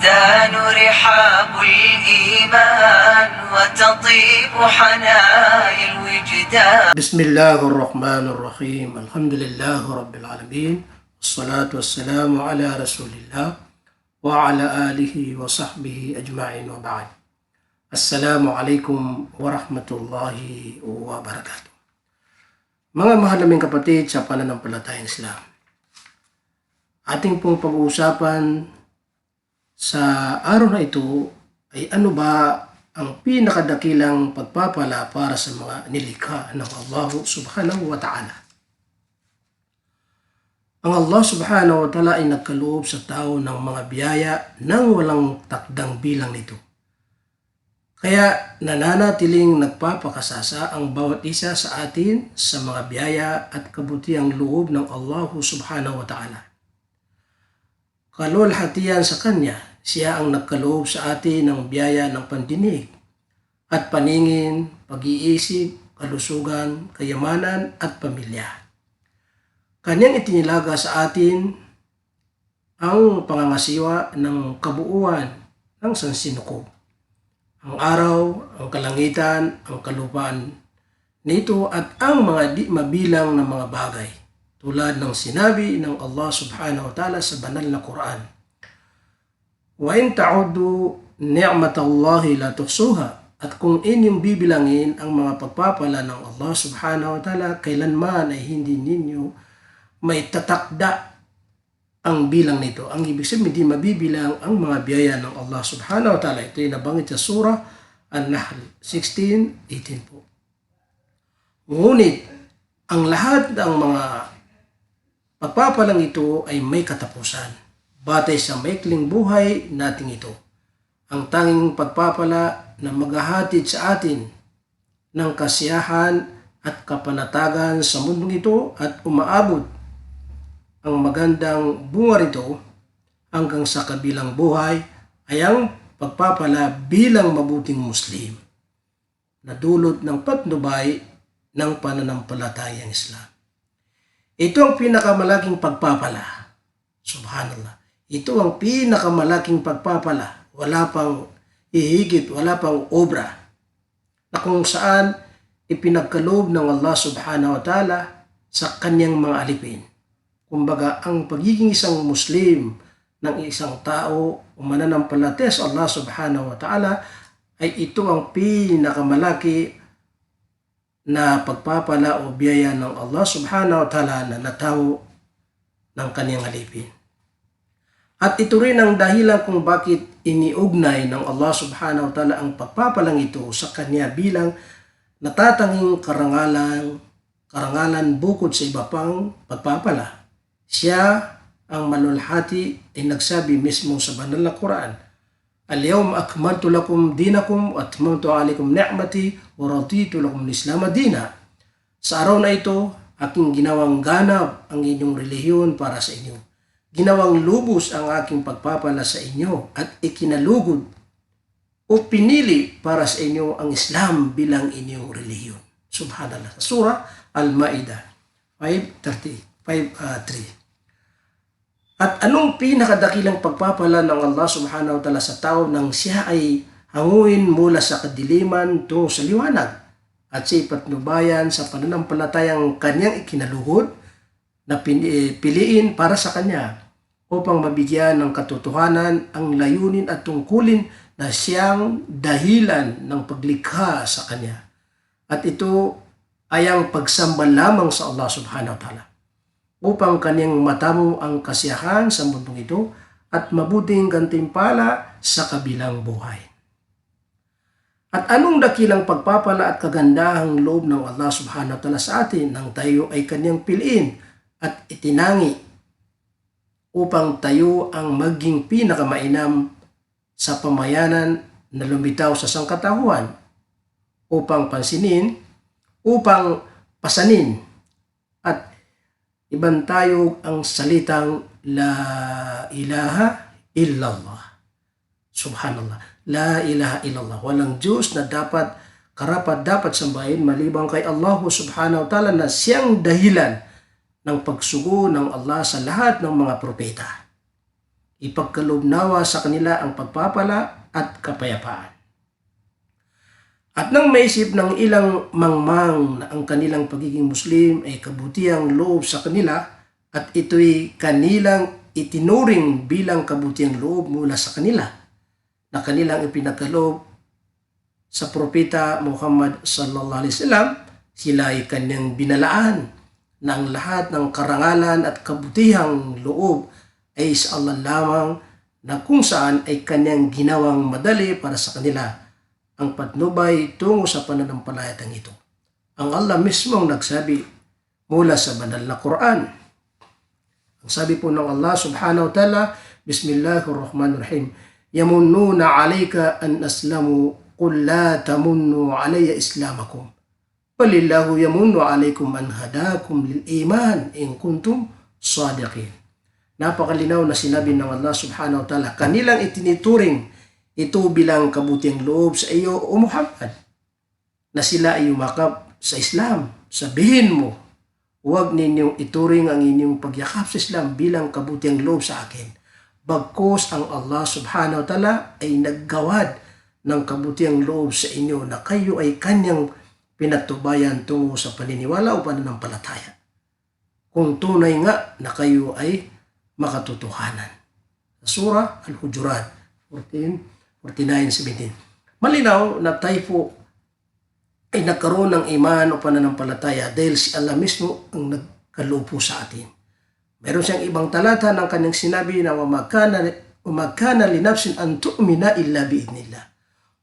تزدان رحاب الإيمان وتطيب حنايا الوجدان. بسم الله الرحمن الرحيم. الحمد لله رب العالمين. والصلاة والسلام على رسول الله وعلى آله وصحبه أجمعين وبعد. السلام عليكم ورحمة الله وبركاته. Mga mahal naming kapatid sa pananampalatayang Islam, ating pong pag-uusapan sa araw na ito ay ano ba ang pinakadakilang pagpapala para sa mga nilikha ng Allah subhanahu wa ta'ala. Ang Allah subhanahu wa ta'ala ay nagkaloob sa tao ng mga biyaya nang walang takdang bilang nito. Kaya nananatiling nagpapakasasa ang bawat isa sa atin sa mga biyaya at kabutiang loob ng Allah subhanahu wa ta'ala. Kalulhatian sa Kanya, siya ang nagkaloob sa atin ng biyaya ng pandinig at paningin, pag-iisip, kalusugan, kayamanan at pamilya. Kanyang itinilaga sa atin ang pangangasiwa ng kabuuan ng sansinukob. Ang araw, ang kalangitan, ang kalupaan nito at ang mga di mabilang na mga bagay tulad ng sinabi ng Allah subhanahu wa ta'ala sa banal na Quran. Wa in ta'udu ni'matallahi la tuhsuha at kung inyong bibilangin ang mga pagpapala ng Allah subhanahu wa ta'ala, kailanman ay hindi ninyo may tatakda ang bilang nito. Ang ibig sabihin, hindi mabibilang ang mga biyaya ng Allah subhanahu wa ta'ala. Ito ay nabanggit sa surah An-Nahl 16.18 po. Ngunit, ang lahat ng mga pagpapalang ito ay may katapusan. Batay sa maikling buhay nating ito. Ang tanging pagpapala na maghahatid sa atin ng kasiyahan at kapanatagan sa mundong ito at umaabot ang magandang bunga rito hanggang sa kabilang buhay ay ang pagpapala bilang mabuting Muslim na dulot ng patnubay ng pananampalatayang Islam. Ito ang pinakamalaking pagpapala. Subhanallah. Ito ang pinakamalaking pagpapala. Wala pang ihigit, wala pang obra na kung saan ipinagkaloob ng Allah subhanahu wa ta'ala sa kanyang mga alipin. Kumbaga, ang pagiging isang Muslim ng isang tao o mananampalataya sa Allah subhanahu wa ta'ala ay ito ang pinakamalaki na pagpapala o biyaya ng Allah subhanahu wa ta'ala na natawo ng kanyang alipin. At ito rin ang dahilan kung bakit iniugnay ng Allah subhanahu wa ta'ala ang pagpapalang ito sa kanya bilang natatanging karangalan, karangalan bukod sa iba pang pagpapala. Siya ang malulhati ay nagsabi mismo sa banal na Quran, Al-yawm akmaltu lakum dinakum at atmamtu alaikum ni'mati wa raditu lakum al-islam dina. Sa araw na ito, aking ginawang ganap ang inyong relihiyon para sa inyo. Ginawang lubos ang aking pagpapala sa inyo at ikinalugod o pinili para sa inyo ang Islam bilang inyong relihiyon. Subhanallah. Sa Surah Al-Ma'idah 5.3 5.3 At anong pinakadakilang pagpapala ng Allah subhanahu wa ta'ala sa tao nang siya ay hanguin mula sa kadiliman tungo sa liwanag at siya ipatnubayan sa pananampalatayang kanyang ikinaluhod na piliin para sa kanya upang mabigyan ng katotohanan ang layunin at tungkulin na siyang dahilan ng paglikha sa kanya. At ito ay ang pagsamba lamang sa Allah subhanahu wa ta'ala upang kanyang matamo ang kasiyahan sa mundong ito at mabuting gantimpala sa kabilang buhay. At anong dakilang pagpapala at kagandahang loob ng Allah subhanahu wa ta'ala sa atin nang tayo ay kanyang piliin at itinangi upang tayo ang maging pinakamainam sa pamayanan na lumitaw sa sangkatahuan upang pansinin, upang pasanin at ibantayog ang salitang La ilaha illallah. Subhanallah. La ilaha illallah. Walang Diyos na dapat karapat dapat sambahin malibang kay Allah subhanahu wa ta'ala na siyang dahilan ng pagsugo ng Allah sa lahat ng mga propeta. ipagkaloob nawa sa kanila ang pagpapala at kapayapaan. At nang maisip ng ilang mangmang na ang kanilang pagiging Muslim ay kabutihang loob sa kanila at ito'y kanilang itinuring bilang kabutihang loob mula sa kanila na kanilang ipinagkaloob sa propeta Muhammad sallallahu alaihi wasallam sila ay kanyang binalaan ang lahat ng karangalan at kabutihang loob ay sa Allah lamang na kung saan ay kanyang ginawang madali para sa kanila ang patnubay tungo sa pananampalatang ito. Ang Allah mismo ang nagsabi mula sa banal na Quran. Ang sabi po ng Allah subhanahu wa ta'ala, Bismillahirrahmanirrahim, Yamunnuna alayka an aslamu qul la tamunnu alayya islamakum. Balillahu yamunnu alaykum an hadakum lil iman in kuntum sadiqin. Napakalinaw na sinabi ng Allah subhanahu wa ta'ala, kanilang itinituring ito bilang kabutihang loob sa iyo o Muhammad na sila ay umakap sa Islam. Sabihin mo, huwag ninyong ituring ang inyong pagyakap sa Islam bilang kabutihang loob sa akin. Bagkos ang Allah subhanahu wa ta'ala ay naggawad ng kabutihang loob sa inyo na kayo ay kanyang pinatubayan tungo sa paniniwala o pananampalataya. Kung tunay nga na kayo ay makatotohanan. Surah Al-Hujurat 14 49-17. Malinaw na tayo ay nagkaroon ng iman o pananampalataya dahil si Allah mismo ang nagkalupo sa atin. Meron siyang ibang talata ng kanyang sinabi na umagkana, umagkana linapsin an tu'mina illa biidnillah.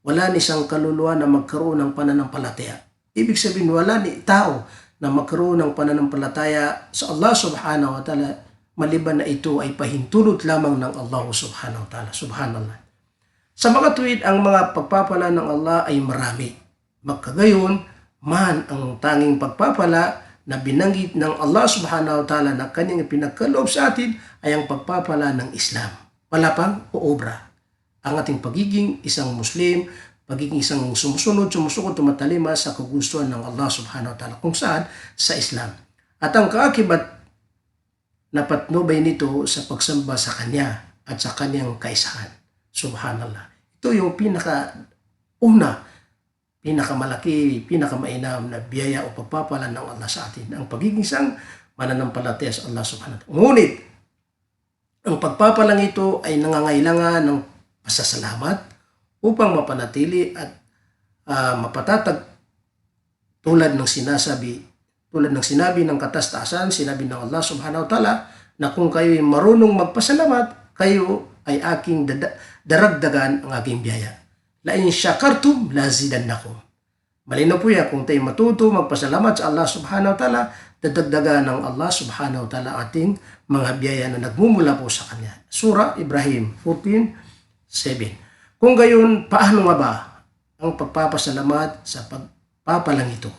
Wala ni isang kaluluwa na magkaroon ng pananampalataya. Ibig sabihin, wala ni tao na magkaroon ng pananampalataya sa Allah subhanahu wa ta'ala maliban na ito ay pahintulot lamang ng Allah subhanahu wa ta'ala. Subhanallah. Sa mga tuwid, ang mga pagpapala ng Allah ay marami. Magkagayon, man ang tanging pagpapala na binanggit ng Allah subhanahu wa ta'ala na kanyang pinagkaloob sa atin ay ang pagpapala ng Islam. Palapang o obra. Ang ating pagiging isang Muslim, pagiging isang sumusunod, sumusukod, tumatalima sa kagustuhan ng Allah subhanahu wa ta'ala kung saan sa Islam. At ang kaakibat na patnubay nito sa pagsamba sa Kanya at sa Kanyang kaisahan. Subhanallah. Ito yung pinaka una, pinakamalaki, pinakamainam na biyaya o pagpapala ng Allah sa atin. Ang pagiging isang mananampalataya sa Allah subhanahu wa ta'ala. Ngunit, ang pagpapalang ito ay nangangailangan ng pasasalamat upang mapanatili at uh, mapatatag tulad ng sinasabi tulad ng sinabi ng katastasan, sinabi ng Allah subhanahu wa ta'ala na kung kayo ay marunong magpasalamat, kayo ay aking daragdagan ang aking biyaya. La in syakartum lazidannakum. Malinaw po yan kung tayo matuto magpasalamat sa Allah subhanahu wa ta'ala, dadagdagan ng Allah subhanahu wa ta'ala ating mga biyaya na nagmumula po sa Kanya. Surah Ibrahim 14.7 Kung gayon, paano nga ba ang pagpapasalamat sa pagpapalang ito?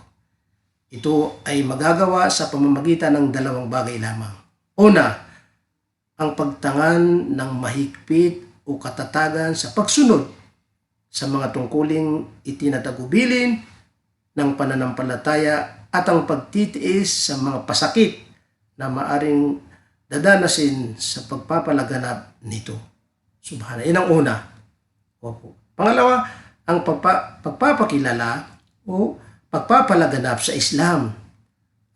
Ito ay magagawa sa pamamagitan ng dalawang bagay lamang. Una, ang pagtangan ng mahigpit o katatagan sa pagsunod sa mga tungkuling itinatagubilin ng pananampalataya at ang pagtitiis sa mga pasakit na maaring dadanasin sa pagpapalaganap nito. Subhana. Yan ang una. Opo. Pangalawa, ang pagpa, pagpapakilala o pagpapalaganap sa Islam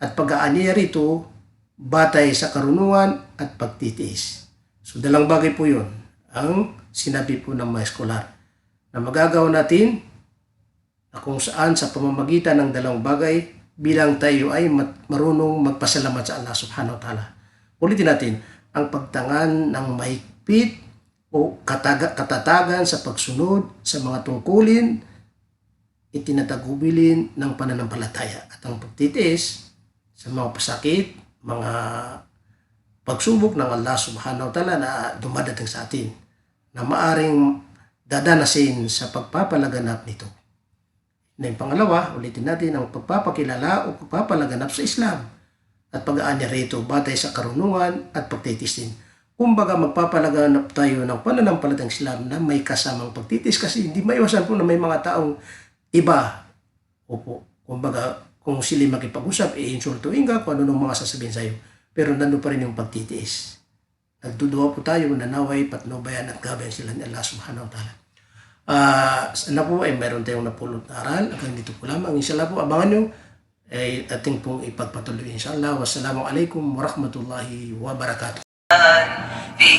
at pag-aaniya rito batay sa karunungan at pagtitiis. So dalang bagay po yun ang sinabi po ng mga eskolar na magagawa natin na kung saan sa pamamagitan ng dalawang bagay bilang tayo ay marunong magpasalamat sa Allah subhanahu wa ta'ala. Ulitin natin, ang pagtangan ng mahigpit o kataga, katatagan sa pagsunod sa mga tungkulin itinatagubilin ng pananampalataya at ang pagtitiis sa mga pasakit mga pagsubok ng Allah subhanahu wa ta'ala na dumadating sa atin na maaring dadanasin sa pagpapalaganap nito. Na yung pangalawa, ulitin natin ang pagpapakilala o pagpapalaganap sa Islam at pag-aanya rito batay sa karunungan at pagtitis din. Kumbaga magpapalaganap tayo ng pananampalatang Islam na may kasamang pagtitis kasi hindi maiwasan po na may mga taong iba. Opo, kumbaga kung sila makipag-usap, i-insultuin ka kung ano nung mga sasabihin sa'yo. Pero nandun pa rin yung pagtitiis. nagduduwa po tayo na naway patnubayan at gabayan sila ni Allah subhanahu wa ta'ala. Ah, sana po ay meron tayong napulot na aral. Hanggang dito po lamang. Inshallah po, abangan nyo ay ating pong ipagpatuloy inshallah. Wassalamualaikum warahmatullahi wabarakatuh. في